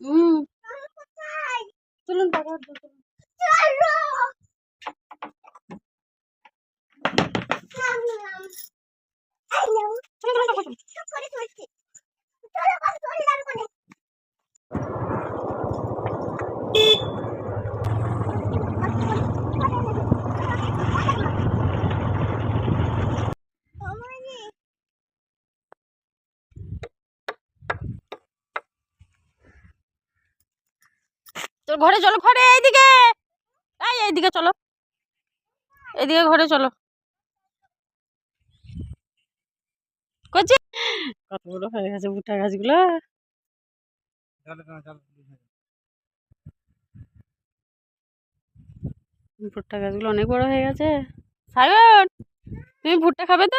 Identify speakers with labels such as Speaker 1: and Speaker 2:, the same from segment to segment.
Speaker 1: হুম তুলুন টাকা তুলুন তো ঘরে চলো ঘরে এইদিকে। এই এইদিকে চলো। এইদিকে ঘরে চলো। করছি কত বড় হয়ে গেছে ভুট্টা গাছগুলো? ভুট্টা গাছগুলো অনেক বড় হয়ে গেছে। সায়ন তুমি ভুট্টা খাবে তো?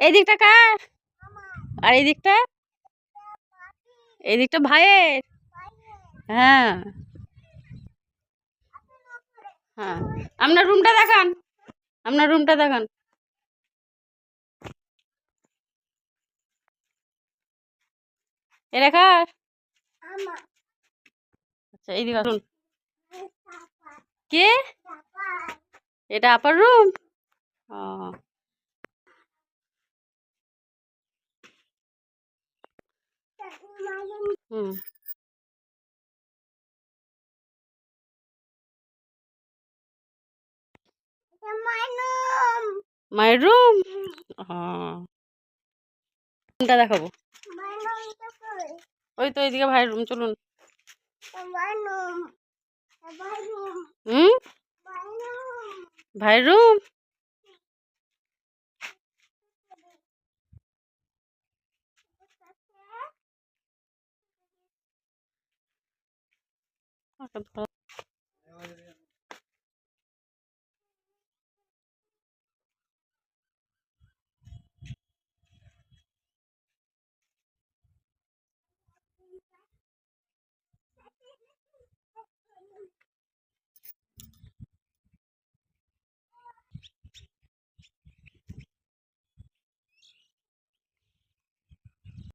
Speaker 1: এই দিকটা কার আর এই দিকটা এই দিকটা ভাইয়ের হ্যাঁ হ্যাঁ আপনার রুমটা দেখান আপনার রুমটা দেখান এটা কার আচ্ছা এইদিকে আসুন। কে? এটা আপার রুম? ও। হুম। মায়ের রুম। রুমটা দেখাবো। ওই তো এইদিকে ভাইয়ের রুম চলুন হুম ভাইয়ের রুম আচ্ছা, ভালো।